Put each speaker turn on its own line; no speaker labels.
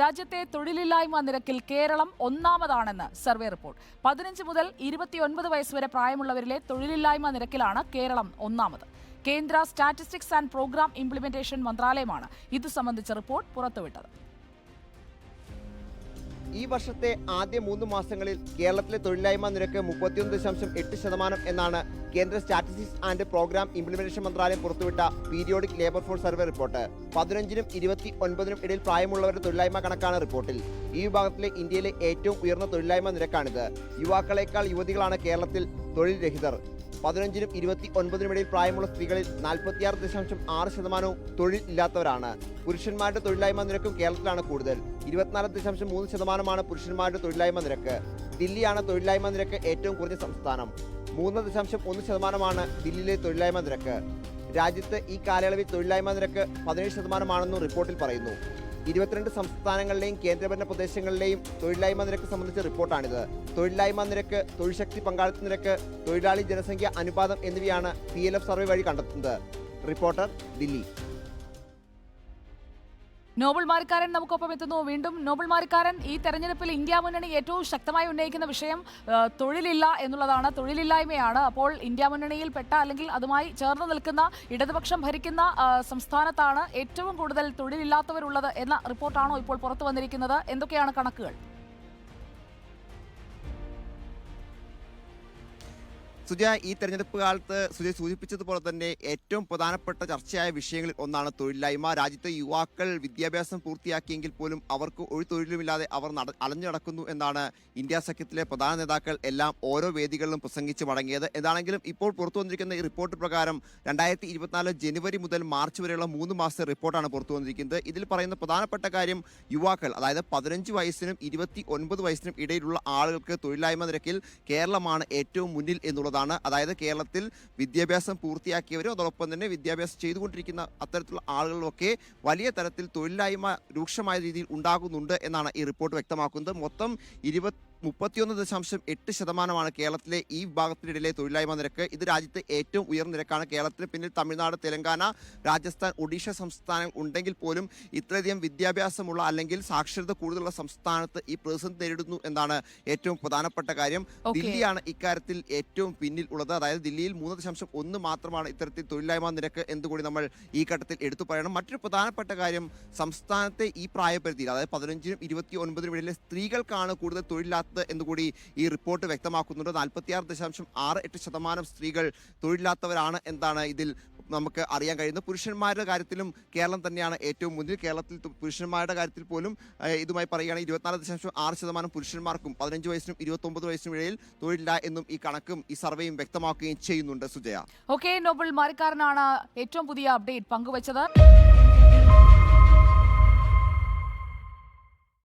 രാജ്യത്തെ തൊഴിലില്ലായ്മ നിരക്കിൽ കേരളം ഒന്നാമതാണെന്ന് സർവേ റിപ്പോർട്ട്. പതിനഞ്ച് മുതൽ ഇരുപത്തിയൊൻപത് വയസ്സ് വരെ പ്രായമുള്ളവരിലെ തൊഴിലില്ലായ്മ നിരക്കിലാണ് കേരളം ഒന്നാമത്. കേന്ദ്ര സ്റ്റാറ്റിസ്റ്റിക്സ് ആൻഡ് പ്രോഗ്രാം ഇംപ്ലിമെന്റേഷൻ മന്ത്രാലയമാണ് ഇത് സംബന്ധിച്ച റിപ്പോർട്ട് പുറത്തുവിട്ടത്.
ഈ വർഷത്തെ ആദ്യ മൂന്ന് മാസങ്ങളിൽ കേരളത്തിലെ തൊഴിലില്ലായ്മ നിരക്ക് മുപ്പത്തിയൊന്ന് ദശാംശം എട്ട് ശതമാനം എന്നാണ് കേന്ദ്ര സ്റ്റാറ്റിസ്റ്റിക്സ് ആൻഡ് പ്രോഗ്രാം ഇംപ്ലിമെന്റേഷൻ മന്ത്രാലയം പുറത്തുവിട്ട periodic labour force survey report. പതിനഞ്ചിനും ഇരുപത്തി ഒൻപതിനും ഇടയിൽ പ്രായമുള്ളവരുടെ തൊഴിലില്ലായ്മ കണക്കാണ് റിപ്പോർട്ടിൽ. ഈ വിഭാഗത്തിലെ ഇന്ത്യയിലെ ഏറ്റവും ഉയർന്ന തൊഴിലില്ലായ്മ നിരക്കാണിത്. യുവാക്കളെക്കാൾ യുവതികളാണ് കേരളത്തിൽ തൊഴിൽ രഹിതർ. പതിനഞ്ചിനും ഇരുപത്തി ഒൻപതിനും ഇടയിൽ പ്രായമുള്ള സ്ത്രീകളിൽ നാൽപ്പത്തിയാറ് ദശാംശം ആറ് ശതമാനവും തൊഴിൽ ഇല്ലാത്തവരാണ് പുരുഷന്മാരുടെ തൊഴിലില്ലായ്മ നിരക്കും കേരളത്തിലാണ് കൂടുതൽ. ഇരുപത്തിനാല് ദശാംശം മൂന്ന് ശതമാനമാണ് പുരുഷന്മാരുടെ തൊഴിലില്ലായ്മ നിരക്ക്. ദില്ലിയാണ് തൊഴിലില്ലായ്മ നിരക്ക് ഏറ്റവും കുറഞ്ഞ സംസ്ഥാനം. മൂന്ന് ദശാംശം ഒന്ന് ശതമാനമാണ് ദില്ലിയിലെ തൊഴിലില്ലായ്മ നിരക്ക്. രാജ്യത്ത് ഈ കാലയളവിൽ തൊഴിലില്ലായ്മ നിരക്ക് പതിനേഴ് ശതമാനമാണെന്നും റിപ്പോർട്ടിൽ പറയുന്നു. ഇരുപത്തിരണ്ട് സംസ്ഥാനങ്ങളിലെയും കേന്ദ്രഭരണ പ്രദേശങ്ങളിലെയും തൊഴിലില്ലായ്മ നിരക്ക് സംബന്ധിച്ച റിപ്പോർട്ടാണിത്. തൊഴിലില്ലായ്മ നിരക്ക് തൊഴിൽ ശക്തി പങ്കാളിത്ത നിരക്ക് തൊഴിലാളി ജനസംഖ്യ അനുപാതം എന്നിവയാണ് പി സർവേ വഴി കണ്ടെത്തുന്നത്. റിപ്പോർട്ടർ ദില്ലി.
നോബൽ മാരിക്കാരൻ നമുക്കൊപ്പം എത്തുന്നു. വീണ്ടും നോബൽ മാരിക്കാരൻ ഈ തെരഞ്ഞെടുപ്പിൽ ഇന്ത്യ മുന്നണി ഏറ്റവും ശക്തമായി ഉന്നയിക്കുന്ന വിഷയം തൊഴിലില്ല എന്നുള്ളതാണ്. തൊഴിലില്ലായ്മയാണ്. അപ്പോൾ ഇന്ത്യ മുന്നണിയിൽ പെട്ട അല്ലെങ്കിൽ അതുമായി ചേർന്ന് നിൽക്കുന്ന ഇടതുപക്ഷം ഭരിക്കുന്ന സംസ്ഥാനത്താണ് ഏറ്റവും കൂടുതൽ തൊഴിലില്ലാത്തവരുള്ളത് എന്ന റിപ്പോർട്ടാണോ ഇപ്പോൾ പുറത്തു വന്നിരിക്കുന്നത്? എന്തൊക്കെയാണ് കണക്കുകൾ?
സുജയ ഈ തെരഞ്ഞെടുപ്പ് കാലത്ത് സുജയ സൂചിപ്പിച്ചതുപോലെ തന്നെ ഏറ്റവും പ്രധാനപ്പെട്ട ചർച്ചയായ വിഷയങ്ങളിൽ ഒന്നാണ് തൊഴിലില്ലായ്മ. രാജ്യത്തെ യുവാക്കൾ വിദ്യാഭ്യാസം പൂർത്തിയാക്കിയെങ്കിൽ പോലും അവർക്ക് ഒരു തൊഴിലുമില്ലാതെ അവർ അലഞ്ഞു നടക്കുന്നു എന്നാണ് ഇന്ത്യ സഖ്യത്തിലെ പ്രധാന നേതാക്കൾ എല്ലാം ഓരോ വേദികളിലും പ്രസംഗിച്ച് മടങ്ങിയത്. എന്താണെങ്കിലും ഇപ്പോൾ പുറത്തു വന്നിരിക്കുന്ന ഈ റിപ്പോർട്ട് പ്രകാരം രണ്ടായിരത്തി ഇരുപത്തിനാല് ജനുവരി മുതൽ മാർച്ച് വരെയുള്ള മൂന്ന് മാസത്തെ റിപ്പോർട്ടാണ് പുറത്തു വന്നിരിക്കുന്നത്. ഇതിൽ പറയുന്ന പ്രധാനപ്പെട്ട കാര്യം യുവാക്കൾ അതായത് പതിനഞ്ച് വയസ്സിനും ഇരുപത്തി ഒൻപത് വയസ്സിനും ഇടയിലുള്ള ആളുകൾക്ക് തൊഴിലില്ലായ്മ നിരക്കിൽ കേരളമാണ് ഏറ്റവും മുന്നിൽ എന്നുള്ളതാണ്. അതായത് കേരളത്തിൽ വിദ്യാഭ്യാസം പൂർത്തിയാക്കിയവരും അതോടൊപ്പം തന്നെ വിദ്യാഭ്യാസം ചെയ്തുകൊണ്ടിരിക്കുന്ന അത്തരത്തിലുള്ള ആളുകളിലൊക്കെ വലിയ തരത്തിൽ തൊഴിലില്ലായ്മ രൂക്ഷമായ രീതിയിൽ ഉണ്ടാകുന്നുണ്ട് എന്നാണ് ഈ റിപ്പോർട്ട് വ്യക്തമാക്കുന്നത്. മൊത്തം ഇരുപത്തി മുപ്പത്തിയൊന്ന് ദശാംശം എട്ട് ശതമാനമാണ് കേരളത്തിലെ ഈ വിഭാഗത്തിനിടയിലെ തൊഴിലായ്മ നിരക്ക്. ഇത് രാജ്യത്തെ ഏറ്റവും ഉയർന്ന നിരക്കാണ്. കേരളത്തിന് പിന്നിൽ തമിഴ്നാട് തെലങ്കാന രാജസ്ഥാൻ ഒഡീഷ സംസ്ഥാനം ഉണ്ടെങ്കിൽ പോലും ഇത്രയധികം വിദ്യാഭ്യാസമുള്ള അല്ലെങ്കിൽ സാക്ഷരത കൂടുതലുള്ള സംസ്ഥാനത്ത് ഈ പ്രതിസന്ധി നേരിടുന്നു എന്നാണ് ഏറ്റവും പ്രധാനപ്പെട്ട കാര്യം. ദില്ലിയാണ് ഇക്കാര്യത്തിൽ ഏറ്റവും പിന്നിൽ ഉള്ളത്. അതായത് ദില്ലിയിൽ മൂന്ന് ദശാംശം ഒന്ന് മാത്രമാണ് ഇത്തരത്തിൽ തൊഴിലില്ലായ്മ നിരക്ക് എന്നുകൂടി നമ്മൾ ഈ ഘട്ടത്തിൽ എടുത്തു പറയണം. മറ്റൊരു പ്രധാനപ്പെട്ട കാര്യം സംസ്ഥാനത്തെ ഈ പ്രായപരിധിയിൽ അതായത് പതിനഞ്ചിനും ഇരുപത്തി ഒൻപതിനും ഇടയിലെ സ്ത്രീകൾക്കാണ് കൂടുതൽ തൊഴിലില്ലാത്തത് എന്നുകൂടി ഈ റിപ്പോർട്ട് വ്യക്തമാക്കുന്നുണ്ട്. നാൽപ്പത്തിയാറ് ദശാംശം ആറ് എട്ട് ശതമാനം സ്ത്രീകൾ തൊഴിലില്ലാത്തവരാണ് എന്താണ് ഇതിൽ നമുക്ക് അറിയാൻ കഴിയുന്നത്. പുരുഷന്മാരുടെ കാര്യത്തിലും കേരളം തന്നെയാണ് ഏറ്റവും മുന്നിൽ. കേരളത്തിൽ പുരുഷന്മാരുടെ കാര്യത്തിൽ പോലും ഇതുമായി പറയുകയാണെങ്കിൽ ഇരുപത്തിനാല് ദശാംശം ആറ് ശതമാനം പുരുഷന്മാർക്കും പതിനഞ്ച് വയസ്സിനും ഇരുപത്തൊമ്പത് വയസ്സിനും ഇടയിൽ തൊഴിലില്ല എന്നും ഈ കണക്കും ഈ സർവേയും വ്യക്തമാക്കുകയും ചെയ്യുന്നുണ്ട് സുജയ.
ഓക്കെ നോബിൾ മാരിക്കാരനാണ് ഏറ്റവും പുതിയ അപ്ഡേറ്റ് പങ്കുവച്ചത്.